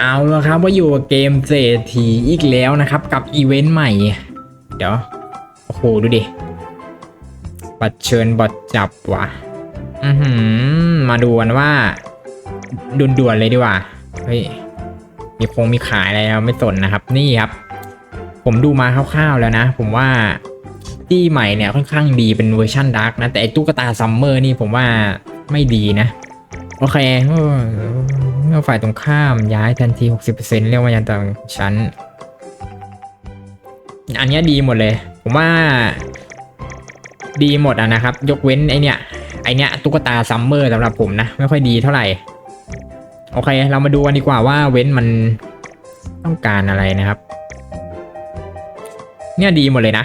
เอาละครับว่าอยู่กับเกมเศรษฐีอีกแล้วนะครับ กับอีเวนต์ใหม่ เดี๋ยว โอ้โห ดูดิ บัตรเชิญบัตรจับว่ะอือหือ มาดูกันว่าด่วนๆเลยดีกว่า เฮ้ย มีคงมีขายอะไรเราไม่สนนะครับ นี่ครับ ผมดูมาคร่าวๆแล้วนะ ผมว่าที่ใหม่เนี่ยค่อนข้างดีเป็นเวอร์ชันดาร์กนะ แต่ไอตุ๊กตาซัมเมอร์นี่ผมว่าไม่ดีนะ โอเคเมื่อฝ่ายตรงข้ามย้ายทันที 60%เรียกว่ายันต่างชั้น อันนี้ดีหมดเลย ผมว่า ดีหมดอะนะครับ ยกเว้นไอเนี้ยไอเนี้ยตุ๊กตาซัมเมอร์สำหรับผมนะ ไม่ค่อยดีเท่าไหร่ โอเค เรามาดูกันดีกว่าว่าเว้นมันต้องการอะไรนะครับ เนี่ยดีหมดเลยนะ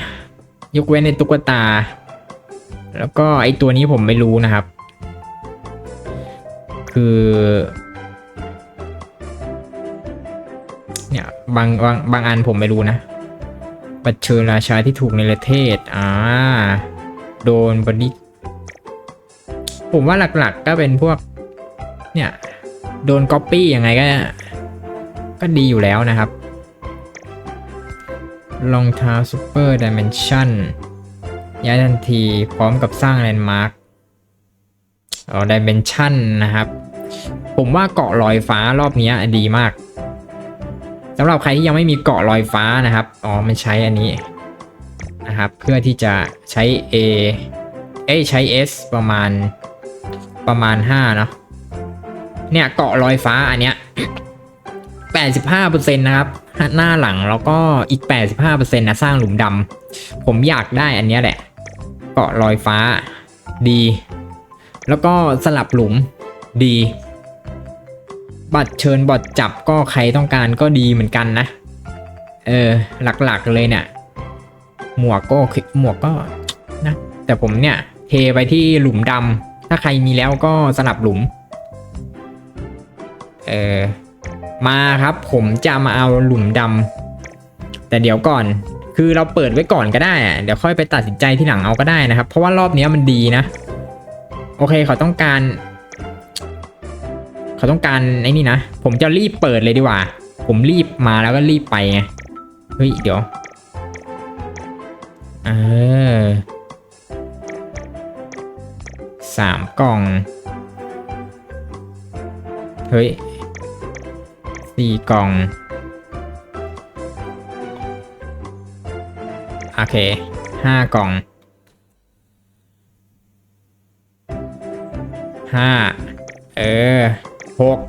ยกเว้นในตุ๊กตา แล้วก็ไอตัวนี้ผมไม่รู้นะครับ คือ เนี่ย บางบางบางอันผมไม่รู้นะ บัตรเชิญราชาที่ถูกในประเทศ อ่า โดนบดิผมว่าหลักๆก็เป็นพวก เนี่ย โดนก๊อปปี้ยังไงก็ ก็ดีอยู่แล้วนะครับรองเท้าซูเปอร์ดิเมนชั่นย้ายทันทีพร้อมกับสร้างแลนด์มาร์คอ๋อดิเมนชั่นนะครับ ผมว่าเกาะลอยฟ้ารอบนี้ดีมากสำหรับใครที่ยังไม่มีเกาะลอยฟ้านะครับอ๋อมันใช้อันนี้นะครับ เพื่อที่จะใช้ A เอ้ใช้ S ประมาณประมาณ5เนาะเนี่ยเกาะลอยฟ้าอันเนี้ย85%นะครับ หน้าหลังแล้วก็อีก 85%นะสร้างหลุมดำผมอยากได้อันเนี้ยแหละ เกาะลอยฟ้าดี แล้วก็สลับหลุมดี บัตรเชิญบอดจับก็ใครต้องการก็ดีเหมือนกันนะ เออ หลักๆเลยเนี่ย หมวกก็หมวกก็นะ แต่ผมเนี่ย เทไปที่หลุมดำถ้าใครมีแล้วก็สลับหลุม เออ มาครับผมจะมาเอาหลุมดำแต่เดี๋ยวก่อนคือเราเปิดไว้ก่อนก็ได้อะเดี๋ยวค่อยไปตัดสินใจที่หลังเอาก็ได้นะครับ เพราะว่ารอบนี้มันดีนะ โอเคเขาต้องการ เขาต้องการไอ้นี่นะ ผมจะรีบเปิดเลยดีกว่า ผมรีบมาแล้วก็รีบไปไง เฮ้ย เดี๋ยว เออสามกล่อง เฮ้ยสี่กล่อง โอเคห้ากล่องห้าเออ หก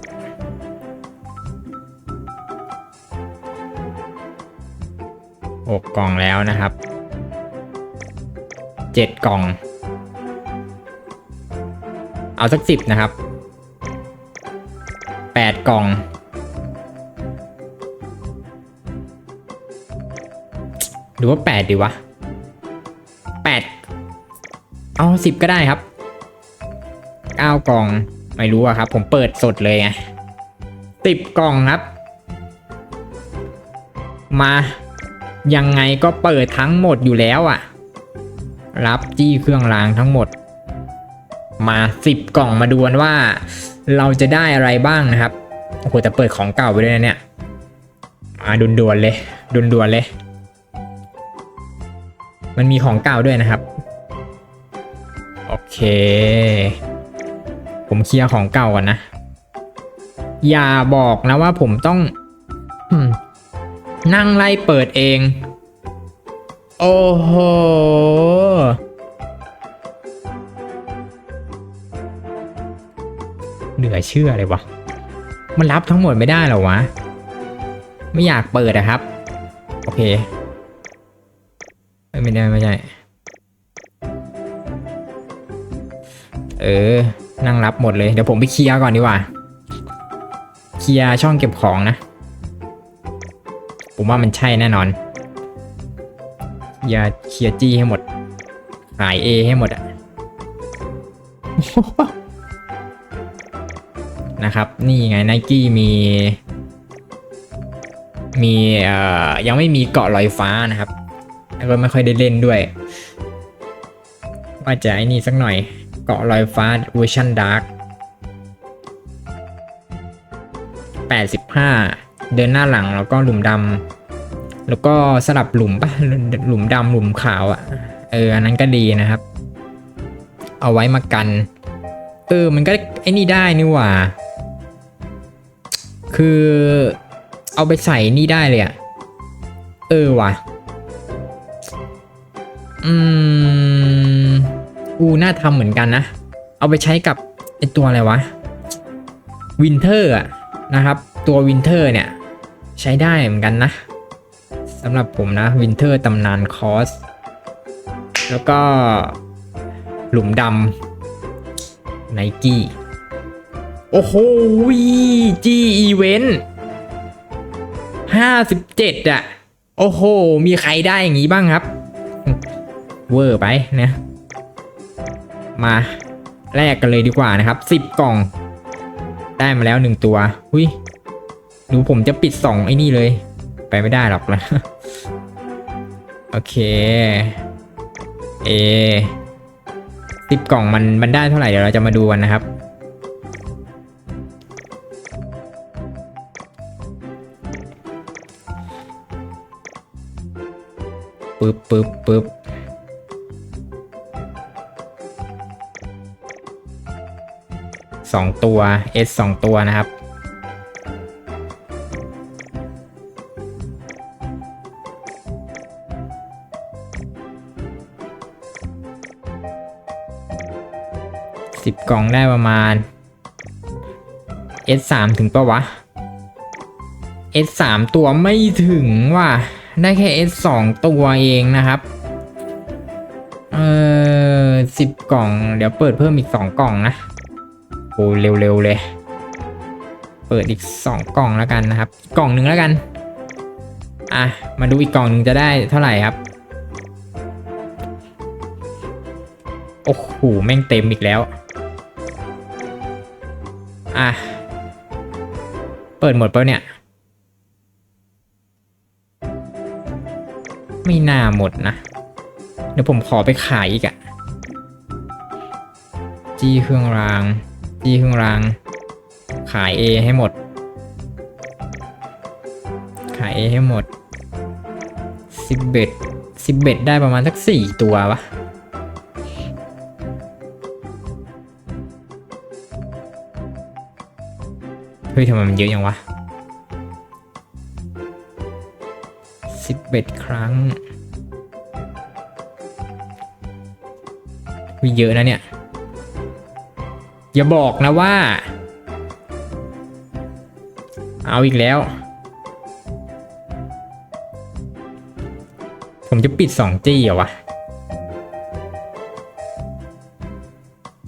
หกกล่องแล้วนะครับเจ็ดกล่อง เอาสักสิบนะครับแปดกล่องหรือว่าแปดดีวะแปดเอาสิบก็ได้ครับเก้ากล่อง ไม่รู้อะครับ ผมเปิดสดเลยไงสิบกล่องครับ มา ยังไงก็เปิดทั้งหมดอยู่แล้วอะรับจี้เครื่องรางทั้งหมด มาสิบกล่องมาดูกันว่า เราจะได้อะไรบ้างนะครับโอ้โหแต่เปิดของเก่าไปด้วยนะเนี่ยมาดุนด่วนเลยดุนด่วนเลย มันมีของเก่าด้วยนะครับ โอเค ผมเคลียร์ของเก่าก่อนนะ อย่าบอกนะว่าผมต้องนั่งไล่เปิดเอง โอ้โหเหนือเชื่อเลยวะ มันรับทั้งหมดไม่ได้หรอวะ ไม่อยากเปิดอะครับ โอเค ไม่ได้ไม่ใช่เออ นั่งรับหมดเลย เดี๋ยวผมไปเคลียร์ก่อนดีกว่า เคลียร์ช่องเก็บของนะ ผมว่ามันใช่แน่นอน อย่าเคลียร์จี้ให้หมด ขาย A ให้หมดอะนะครับ นี่ไงไนกี้มี มีเอ่อยังไม่มีเกาะลอยฟ้านะครับแล้วก็ไม่ค่อยได้เล่นด้วย ว่าจะไอ้นี่สักหน่อย เกาะลอยฟ้าเวอร์ชันดาร์ก85 เดินหน้าหลังแล้วก็หลุมดำแล้วก็สลับหลุมปะหลุมดำหลุมขาวอะ่ะ เอออันนั้นก็ดีนะครับ เอาไว้มากัน เออมันก็ไอ้นี่ได้นี่หว่า คือเอาไปใส่นี่ได้เลยอะ่ะ เออว่ะ อืม อูน่าทำเหมือนกันนะ เอาไปใช้กับไอตัวอะไรวะวินเทอร์นะครับ ตัววินเทอร์เนี่ย ใช้ได้เหมือนกันนะสำหรับผมนะวินเทอร์ตำนานคอส แล้วก็หลุมดำไนกี้ โอ้โหจีอีเวนต์ห้าสิบเจ็ดอะโอ้โห มีใครได้อย่างนี้บ้างครับ เวอร์ไปนะ มาแลกกันเลยดีกว่านะครับสิบกล่อง ได้มาแล้วหนึ่งตัวหุยดูผมจะปิดสองไอ้นี่เลย ไปไม่ได้หรอกนะโอเค เอสิบกล่องมันมันได้เท่าไหร่เดี๋ยวเราจะมาดูกันนะครับปึ๊บปึ๊บปึ๊บ สองตัว S สองตัวนะครับ สิบกล่องได้ประมาณ S สามถึงปะวะ S สามตัวไม่ถึงว่ะ ได้แค่ S สองตัวเองนะครับ เออสิบกล่อง เดี๋ยวเปิดเพิ่มอีกสองกล่องนะ โอ้เร็วๆเลย เปิดอีกสองกล่องแล้วกันนะครับ กล่องหนึ่งแล้วกัน อะ มาดูอีกกล่องหนึ่งจะได้เท่าไหร่ครับ โอ้โห แม่งเต็มอีกแล้ว อะ เปิดหมดเปล่าเนี่ย ไม่น่าหมดนะ เดี๋ยวผมขอไปขายอีกอะจี้เครื่องราง จี้เครื่องราง ขาย A ให้หมด ขาย A ให้หมดสิบเบ็ดสิบเบ็ดได้ประมาณสักสี่ตัววะเฮ้ยทำไมมันเยอะยังวะสิบเอ็ดครั้งวิเยอะนะเนี่ย อย่าบอกนะว่า เอาอีกแล้ว ผมจะปิดสองจี้เหรอวะ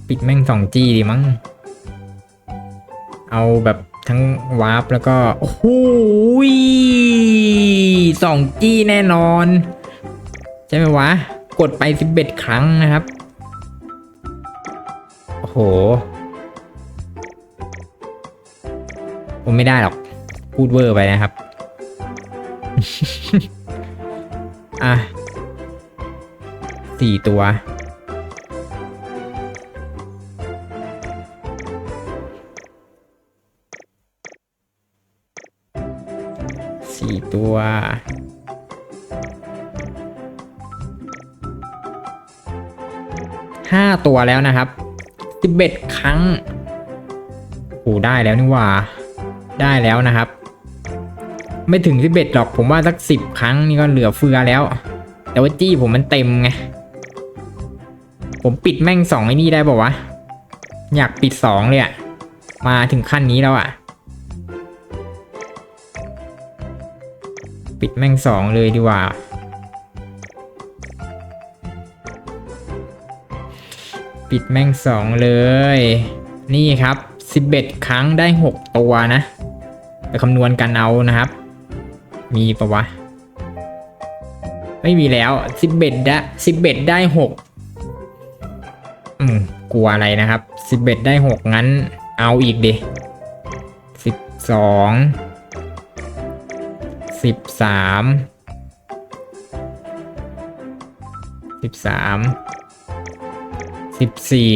ปิดแม่งสองจี้ดีมั้ง เอาแบบทั้งวาร์ปแล้วก็ โอ้โหสองจี้แน่นอน ใช่ไหมวะ กดไปสิบเอ็ดครั้งนะครับ โอ้โห ผมไม่ได้หรอก พูดเวอร์ไปนะครับ อะสี่ตัว สี่ตัว ห้าตัวแล้วนะครับสิบเอ็ดครั้ง โอ้ได้แล้วนี่ว่า ได้แล้วนะครับ ไม่ถึงสิบเอ็ดหรอกผมว่าสักสิบครั้งนี่ก็เหลือเฟือแล้ว แต่ว่าจี้ผมมันเต็มไง ผมปิดแม่งสองไอ้นี่ได้ป่าวะ อยากปิดสองเลยอะมาถึงขั้นนี้แล้วอะปิดแม่งสองเลยดีกว่าปิดแม่งสองเลย นี่ครับสิบเอ็ดครั้งได้หกตัวนะ ไปคำนวณกันเอานะครับ มีปะวะ ไม่มีแล้วสิบเอ็ดได้สิบเอ็ดได้หกอืมกลัวอะไรนะครับสิบเอ็ดได้หกงั้น เอาอีกดิสิบสองสิบสามสิบสามสิบสี่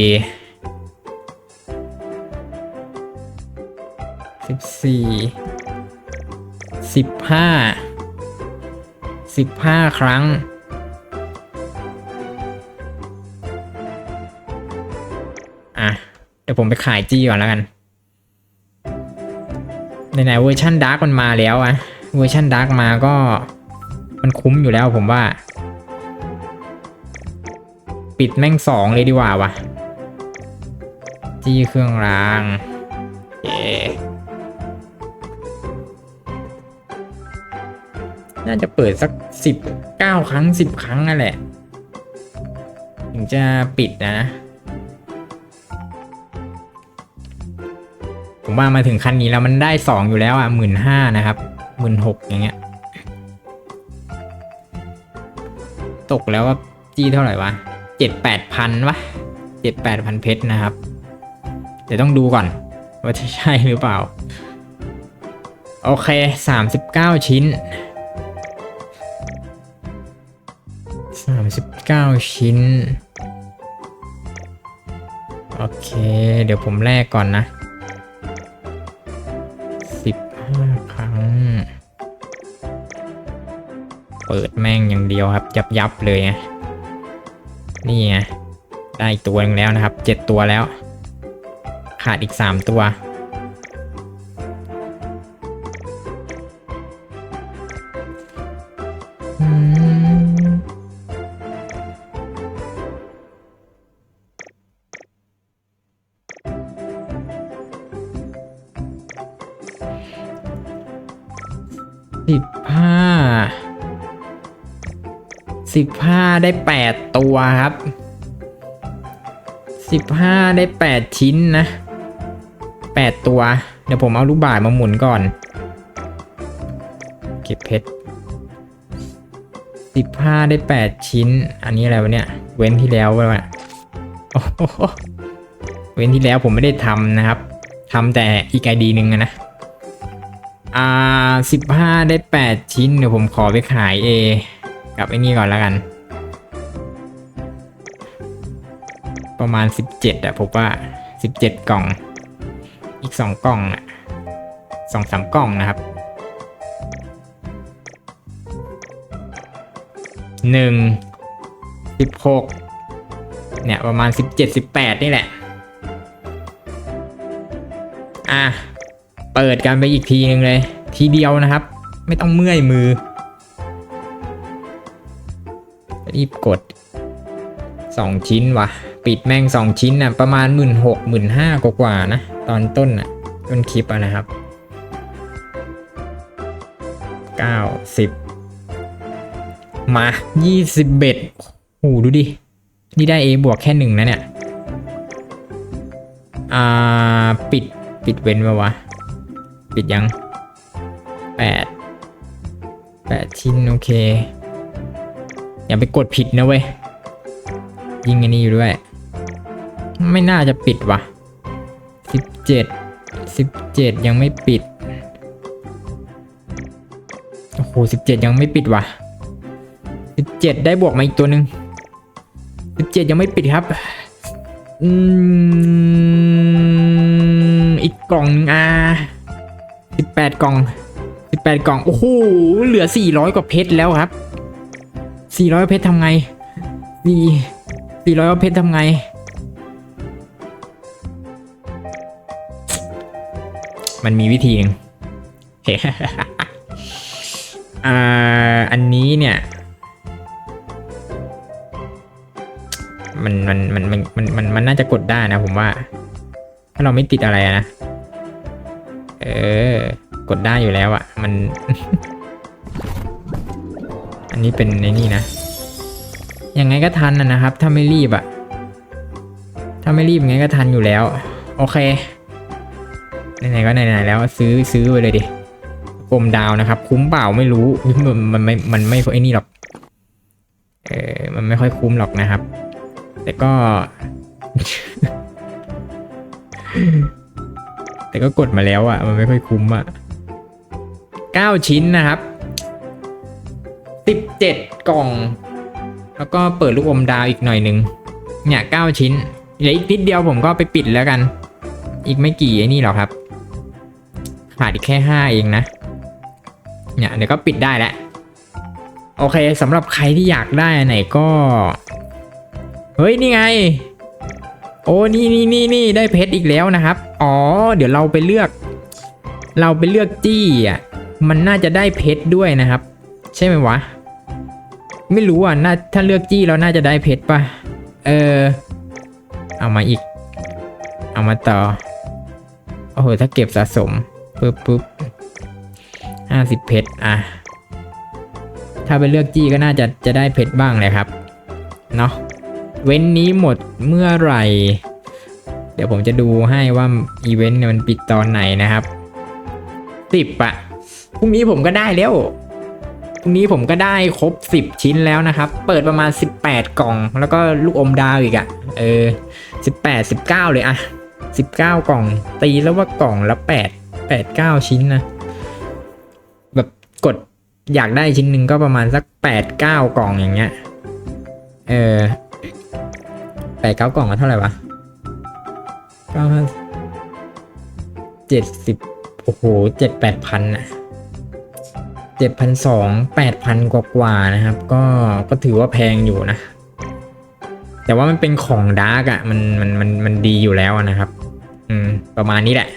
สี่สิบห้าสิบห้าครั้ง อะ เดี๋ยวผมไปขายจี้ก่อนแล้วกันไหนๆเวอร์ชันดาร์กมันมาแล้วอะเวอร์ชันดาร์กมาก็มันคุ้มอยู่แล้วผมว่า ปิดแม่งสองเลยดีกว่าวะจี้เครื่องรางเอ น่าจะเปิดสักสิบเก้าครั้งสิบครั้งนั่นแหละ ถึงจะปิดนะ ผมว่ามาถึงคันนี้แล้วมันได้สองอยู่แล้วอะหมื่นห้านะครับหมื่นหกอย่างเงี้ย ตกแล้วว่าจี้เท่าไหร่วะเจ็ดแปดพันวะเจ็ดแปดพันเพชรนะครับ เดี๋ยวต้องดูก่อน ว่าจะใช่หรือเปล่า โอเคสามสิบเก้าชิ้น 9 ชิ้น โอเค เดี๋ยวผมแลกก่อนนะ 15 ครั้ง เปิดแม่งอย่างเดียวครับ ยับยับเลยนะนี่ไงได้ตัวนึงแล้วนะครับ 7 ตัวแล้ว ขาดอีก 3 ตัว 15 ได้ 8 ตัวครับ 15 ได้ 8 ชิ้นนะ 8 ตัว เดี๋ยวผมเอาลูกบ่ายมาหมุนก่อน เก็บเพชร15 ได้ 8 ชิ้น อันนี้อะไรวะเนี่ย เว้นที่แล้ววะโอ้โหเว้นที่แล้วผมไม่ได้ทำนะครับทำแต่อีกไอดีหนึ่งนะอ่า15 ได้ 8 ชิ้น เดี๋ยวผมขอไปขายเอ กับไอ้นี่ก่อนแล้วกัน ประมาณ 17อะผมว่า 17 กล่อง อีก 2 กล่องอะสองสามกล่องนะครับหนึ่งสิบหกเนี่ยประมาณ17 18นี่แหละ อะ เปิดกันไปอีกทีนึงเลย ทีเดียวนะครับ ไม่ต้องเมื่อยมือ รีบกดสองชิ้นวะปิดแม่งสองชิ้นน่ะประมาณหมื่นหกหมื่นห้ากว่าๆนะ ตอนต้นน่ะต้นคลิปอะนะครับเก้าสิบมายี่สิบเบ็ดโอ้โหดูดิ นี่ได้ A บวกแค่หนึ่งนะเนี่ย อ่า ปิดปิดเว้นมาวะ ปิดยังแปดแปดชิ้น โอเค อย่าไปกดผิดนะเว้ย ยิงอันนี้อยู่ด้วย ไม่น่าจะปิดว่ะสิบเจ็ดสิบเจ็ดยังไม่ปิด โอ้โหสิบเจ็ดยังไม่ปิดว่ะสิบเจ็ดได้บวกมาอีกตัวหนึ่งสิบเจ็ดยังไม่ปิดครับ อืม อีกกล่องหนึงอะสิบแปดกล่องสิบแปดกล่อง โอ้โห เหลือสี่ร้อยกว่าเพชรแล้วครับ สี่ร้อยเพชรทำไงสี่สี่ร้อยเพชรทำไง มันมีวิธีหนึ่งอ่าอันนี้เนี่ย มันมันมันมันมันมันมันน่าจะกดได้นะผมว่า ถ้าเราไม่ติดอะไรนะ เออ กดได้อยู่แล้วอะมัน นนี้เป็นในนี่นะ ยังไงก็ทันนะนะครับ ถ้าไม่รีบอะถ้าไม่รีบงไงก็ทันอยู่แล้ว โอเค ไหนๆก็ไหนๆแล้วซื้อซื้อไปเลยดิกลมดาวนะครับ คุ้มเปล่าไม่รู้มันมันไม่ มันไม่ไอ้นี่หรอก เออมันไม่ค่อยคุ้มหรอกนะครับ แต่ก็ แต่ก็กดมาแล้วอะ่ะ มันไม่ค่อยคุ้มอะ่ะเก้าชิ้นนะครับ สิบเจ็ดกล่อง แล้วก็เปิดลูกอมดาวอีกหน่อยหนึ่งเนี่ยเก้าชิ้นเหลืออีกนิดเดียวผมก็ไปปิดแล้วกัน อีกไม่กี่ไอ้นี่หรอกครับ ขาดอีกแค่ห้าเองนะ เนี่ยเดี๋ยวก็ปิดได้แล้วโอเคสำหรับใครที่อยากได้อันไหนก็ เฮ้ย นี่ไง โอ้นี่นี่นี่นี่ได้เพชรอีกแล้วนะครับ อ๋อ เดี๋ยวเราไปเลือก เราไปเลือกจี้อะมันน่าจะได้เพชรด้วยนะครับ ใช่ไหมวะ ไม่รู้อะน่าถ้าเลือกจี้เราน่าจะได้เพชรป่ะ เออ เอามาอีก เอามาต่อ โอ้โห ถ้าเก็บสะสมปึ๊บปึ๊บห้าสิบเพชร อะ ถ้าไปเลือกจี้ก็น่าจะจะได้เพชรบ้างเลยครับ เนาะ เว้นนี้หมดเมื่อไหร่ เดี๋ยวผมจะดูให้ว่าอีเวนต์เนี่ยมันปิดตอนไหนนะครับสิบอะพรุ่งนี้ผมก็ได้แล้ว พรุ่งนี้ผมก็ได้ครบสิบชิ้นแล้วนะครับ เปิดประมาณสิบแปดกล่อง แล้วก็ลูกอมดาวอีกอะเออสิบแปดสิบเก้าเลยอะสิบเก้ากล่อง ตีแล้วว่ากล่องละแปดแปดเก้าชิ้นนะ แบบกดอยากได้ชิ้นหนึ่งก็ประมาณสักแปดเก้ากล่องอย่างเงี้ย เออแปดเก้ากล่องก็เท่าไหร่วะเก้าพันเจ็ดสิบโอ้โหเจ็ดแปดพันอะ เจ็ดพันสองแปดพันกว่าๆนะครับ ก็ก็ถือว่าแพงอยู่นะ แต่ว่ามันเป็นของดาร์กอะมันมันมันมันดีอยู่แล้วนะครับ อืม ประมาณนี้แหละ